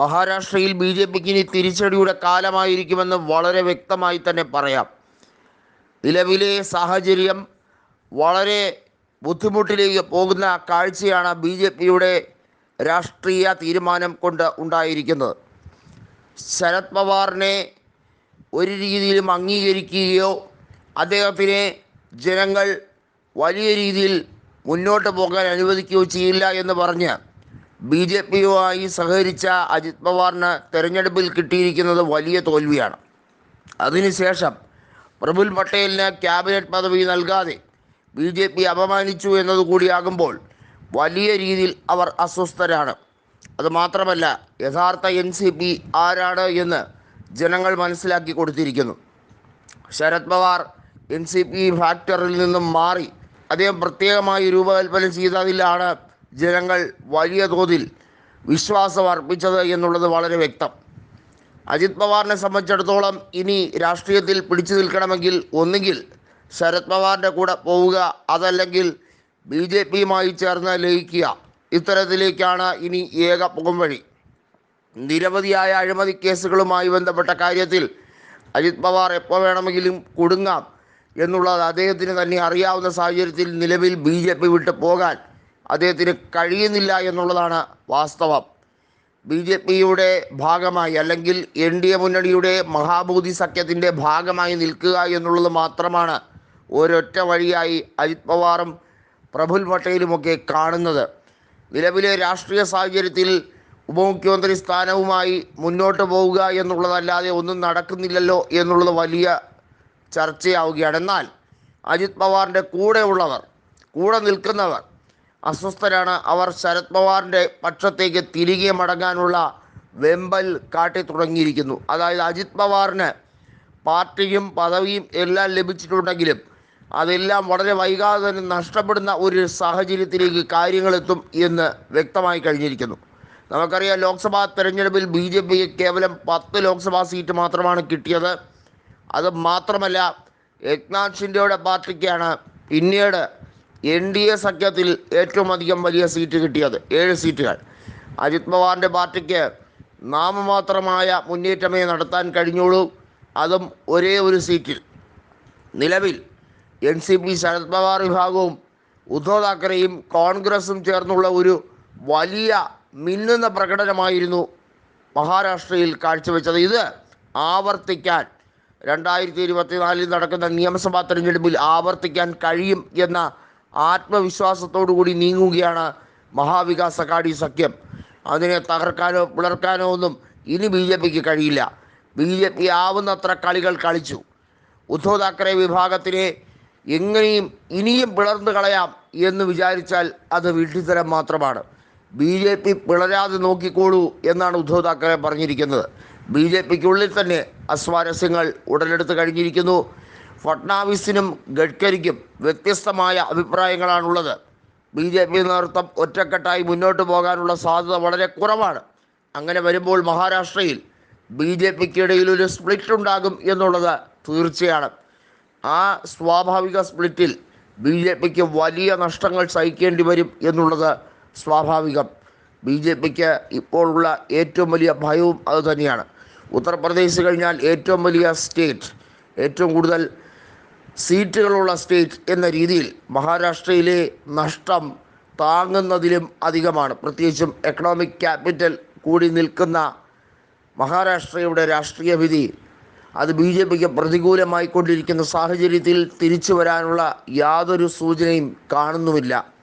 മഹാരാഷ്ട്രയിൽ B J പിക്ക് ഇനി തിരിച്ചടിയുടെ കാലമായിരിക്കുമെന്ന് വളരെ വ്യക്തമായി തന്നെ പറയാം. നിലവിലെ സാഹചര്യം വളരെ ബുദ്ധിമുട്ടിലേക്ക് പോകുന്ന കാഴ്ചയാണ് ബി ജെ പിയുടെ രാഷ്ട്രീയ തീരുമാനം കൊണ്ട് ഉണ്ടായിരിക്കുന്നത്. ശരത് പവാറിനെ ഒരു രീതിയിലും അംഗീകരിക്കുകയോ അദ്ദേഹത്തിനെ ജനങ്ങൾ വലിയ രീതിയിൽ മുന്നോട്ട് പോകാൻ അനുവദിക്കുകയോ ചെയ്യില്ല എന്ന് പറഞ്ഞ് ബി ജെ പിയുമായി സഹകരിച്ച അജിത് പവാറിന് തെരഞ്ഞെടുപ്പിൽ കിട്ടിയിരിക്കുന്നത് വലിയ തോൽവിയാണ്. അതിനുശേഷം പ്രഫുൽ പട്ടേലിന് ക്യാബിനറ്റ് പദവി നൽകാതെ ബി ജെ പി അപമാനിച്ചു എന്നതുകൂടിയാകുമ്പോൾ വലിയ രീതിയിൽ അവർ അസ്വസ്ഥരാണ്. അതുമാത്രമല്ല യഥാർത്ഥ എൻ സി പി ആരാണ് എന്ന് ജനങ്ങൾ മനസ്സിലാക്കി കൊടുത്തിരിക്കുന്നു. Sharad Pawar N C P ഫാക്ടറിൽ നിന്നും മാറി അദ്ദേഹം പ്രത്യേകമായി രൂപകൽപ്പന ചെയ്തതിലാണ് ജനങ്ങൾ വലിയ തോതിൽ വിശ്വാസം അർപ്പിച്ചത് എന്നുള്ളത് വളരെ വ്യക്തം. അജിത് പവാറിനെ സംബന്ധിച്ചിടത്തോളം ഇനി രാഷ്ട്രീയത്തിൽ പിടിച്ചു നിൽക്കണമെങ്കിൽ ഒന്നുകിൽ ശരത് പവാറിന്റെ കൂടെ പോവുക അതല്ലെങ്കിൽ ബി ജെ പിയുമായി ചേർന്ന് ലയിക്കുക. ഇത്തരത്തിലേക്കാണ് ഇനി ഏക പോംവഴി നിരവധിയായ അഴിമതി കേസുകളുമായി ബന്ധപ്പെട്ട കാര്യത്തിൽ അജിത് പവാർ എപ്പോൾ വേണമെങ്കിലും കുടുങ്ങാം എന്നുള്ളത് അദ്ദേഹത്തിന് തന്നെ അറിയാവുന്ന സാഹചര്യത്തിൽ നിലവിൽ ബി ജെ പി വിട്ട് പോകാൻ അദ്ദേഹത്തിന് കഴിയുന്നില്ല എന്നുള്ളതാണ് വാസ്തവം. ബി ജെ പിയുടെ ഭാഗമായി അല്ലെങ്കിൽ എൻ ഡി എ മുന്നണിയുടെ മഹാഭൂതി സഖ്യത്തിന്റെ ഭാഗമായി നിൽക്കുക എന്നുള്ളത് മാത്രമാണ് ഒരൊറ്റ വഴിയായി അജിത് പവാറും പ്രഫുൽ പട്ടേലുമൊക്കെ കാണുന്നത്. നിലവിലെ രാഷ്ട്രീയ സാഹചര്യത്തിൽ ഉപമുഖ്യമന്ത്രി സ്ഥാനവുമായി മുന്നോട്ട് പോവുക എന്നുള്ളതല്ലാതെ ഒന്നും നടക്കുന്നില്ലല്ലോ എന്നുള്ളത് വലിയ ചർച്ചയാവുകയാണ്. എന്നാൽ അജിത് പവാറിന്റെ കൂടെയുള്ളവർ കൂടെ നിൽക്കുന്നവർ അസ്വസ്ഥരാണ് അവർ ശരത് പവാറിന്റെ പക്ഷത്തേക്ക് തിരികെ മടങ്ങാനുള്ള വെമ്പൽ കാട്ടി തുടങ്ങിയിരിക്കുന്നു. അതായത് അജിത് പവാറിന് പാർട്ടിയും പദവിയും എല്ലാം ലഭിച്ചിട്ടുണ്ടെങ്കിലും അതെല്ലാം വളരെ വൈകാതെ തന്നെ നഷ്ടപ്പെടുന്ന ഒരു സാഹചര്യത്തിലേക്ക് കാര്യങ്ങളെത്തും എന്ന് വ്യക്തമായി കഴിഞ്ഞിരിക്കുന്നു. നമുക്കറിയാം ലോക്സഭാ തെരഞ്ഞെടുപ്പിൽ ബി ജെ പിക്ക് കേവലം പത്ത് ലോക്സഭാ സീറ്റ് മാത്രമാണ് കിട്ടിയത്. അത് മാത്രമല്ല ഏക്നാഥ് ഷിൻഡെയുടെ പാർട്ടിക്കാണ് പിന്നീട് എൻ ഡി എ സഖ്യത്തിൽ ഏറ്റവും അധികം വലിയ സീറ്റ് കിട്ടിയത് ഏഴ് സീറ്റുകൾ. അജിത് പവാറിന്റെ പാർട്ടിക്ക് നാമമാത്രമായ മുന്നേറ്റമേ നടത്താൻ കഴിഞ്ഞുള്ളൂ. അതും ഒരേ ഒരു സീറ്റിൽ. നിലവിൽ N C P Sharad Pawar വിഭാഗവും ഉദ്ധവ് താക്കറെയും കോൺഗ്രസും ചേർന്നുള്ള ഒരു വലിയ മിന്നുന്ന പ്രകടനമായിരുന്നു മഹാരാഷ്ട്രയിൽ കാഴ്ചവെച്ചത്. ഇത് ആവർത്തിക്കാൻ രണ്ടായിരത്തി ഇരുപത്തിനാലിൽ നടക്കുന്ന നിയമസഭാ തെരഞ്ഞെടുപ്പിൽ ആവർത്തിക്കാൻ കഴിയും എന്ന ആത്മവിശ്വാസത്തോടു കൂടി നീങ്ങുകയാണ് മഹാവികാസ് അഘാടി സഖ്യം. അതിനെ തകർക്കാനോ പിളർക്കാനോ ഒന്നും ഇനി ബി ജെ പിക്ക് കഴിയില്ല. ബി ജെ പി ആവുന്നത്ര കളികൾ കളിച്ചു. ഉദ്ധവ് താക്കറെ വിഭാഗത്തിനെ എങ്ങനെയും ഇനിയും പിളർന്നു കളയാം എന്ന് വിചാരിച്ചാൽ അത് വീട്ടിത്തരം മാത്രമാണ്. ബി ജെ പി പിളരാതെ നോക്കിക്കോളൂ എന്നാണ് ഉദ്ധവ് താക്കറെ പറഞ്ഞിരിക്കുന്നത്. ബി ജെ പിക്കുള്ളിൽ തന്നെ അസ്വാരസ്യങ്ങൾ ഉടലെടുത്ത് കഴിഞ്ഞിരിക്കുന്നു. ഫട്നാവിസിനും ഗഡ്കരിക്കും വ്യത്യസ്തമായ അഭിപ്രായങ്ങളാണുള്ളത്. ബി ജെ പി നേതൃത്വം ഒറ്റക്കെട്ടായി മുന്നോട്ട് പോകാനുള്ള സാധ്യത വളരെ കുറവാണ്. അങ്ങനെ വരുമ്പോൾ മഹാരാഷ്ട്രയിൽ ബി ജെ പിക്ക് ഇടയിൽ ഒരു സ്പ്ലിറ്റ് ഉണ്ടാകും എന്നുള്ളത് തീർച്ചയാണ്. ആ സ്വാഭാവിക സ്പ്ലിറ്റിൽ ബി ജെ പിക്ക് വലിയ നഷ്ടങ്ങൾ സഹിക്കേണ്ടി വരും എന്നുള്ളത് സ്വാഭാവികം. ബി ജെ പിക്ക് ഇപ്പോഴുള്ള ഏറ്റവും വലിയ ഭയവും അതുതന്നെയാണ് ഉത്തർപ്രദേശ് കഴിഞ്ഞാൽ ഏറ്റവും വലിയ സ്റ്റേറ്റ് ഏറ്റവും കൂടുതൽ സീറ്റുകളുള്ള സ്റ്റേറ്റ് എന്ന രീതിയിൽ മഹാരാഷ്ട്രയിലെ നഷ്ടം താങ്ങുന്നതിലും അധികമാണ്. പ്രത്യേകിച്ചും എക്കണോമിക് ക്യാപിറ്റൽ കൂടി നിൽക്കുന്ന മഹാരാഷ്ട്രയുടെ രാഷ്ട്രീയ വിധി അത് ബി ജെ പിക്ക് പ്രതികൂലമായിക്കൊണ്ടിരിക്കുന്ന സാഹചര്യത്തിൽ തിരിച്ചു വരാനുള്ള യാതൊരു സൂചനയും കാണുന്നുമില്ല.